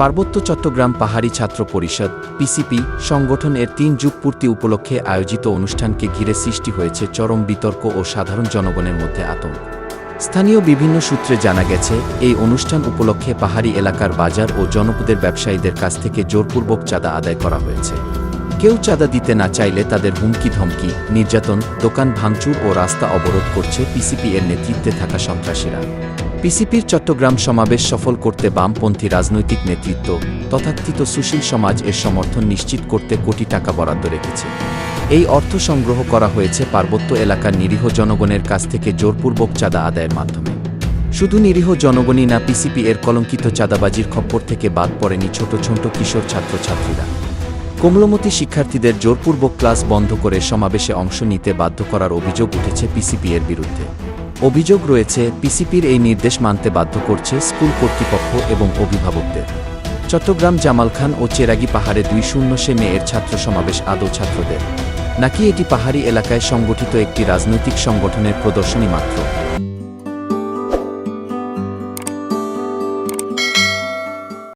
পার্বত্য চট্টগ্রাম পাহাড়ি ছাত্র পরিষদ পিসিপি সংগঠন এর তিন যুগ পূর্তি উপলক্ষে আয়োজিত অনুষ্ঠানকে ঘিরে সৃষ্টি হয়েছে চরম বিতর্ক ও সাধারণ জনগণের মধ্যে আতঙ্ক। স্থানীয় বিভিন্ন সূত্রে জানা গেছে, এই অনুষ্ঠান উপলক্ষে পাহাড়ি এলাকার বাজার ও জনপদের ব্যবসায়ীদের কাছ থেকে জোরপূর্বক চাঁদা আদায় করা হয়েছে। কেউ চাঁদা দিতে না চাইলে তাদের হুমকি ধমকি নির্যাতন, দোকান ভাঙচুর ও রাস্তা অবরোধ করছে পিসিপি এর নেতৃত্বে থাকা সন্ত্রাসীরা। পিসিপির চট্টগ্রাম সমাবেশ সফল করতে বামপন্থী রাজনৈতিক নেতৃত্ব, তথাকথিত সুশীল সমাজ এর সমর্থন নিশ্চিত করতে কোটি টাকা বরাদ্দ রেখেছে। এই অর্থ সংগ্রহ করা হয়েছে পার্বত্য এলাকার নিরীহ জনগণের কাছ থেকে জোরপূর্বক চাঁদা আদায়ের মাধ্যমে। শুধু নিরীহ জনগণই না, পিসিপি এর কলঙ্কিত চাঁদাবাজির খপ্পর থেকে বাদ পড়েনি ছোট ছোট কিশোর ছাত্রছাত্রীরা। কোমলমতি শিক্ষার্থীদের জোরপূর্বক ক্লাস বন্ধ করে সমাবেশে অংশ নিতে বাধ্য করার অভিযোগ উঠেছে পিসিপি এর বিরুদ্ধে। অভিযোগ রয়েছে পিসিপির এই নির্দেশ মানতে বাধ্য করছে স্কুল কর্তৃপক্ষ এবং অভিভাবকদের। চট্টগ্রাম জামাল খান ও চেরাগি পাহাড়ে দুই শূন্য সে মেয়ের ছাত্র সমাবেশ আদৌ ছাত্রদের। নাকি এটি পাহাড়ি এলাকায় সংগঠিত একটি রাজনৈতিক সংগঠনের প্রদর্শনী মাত্র?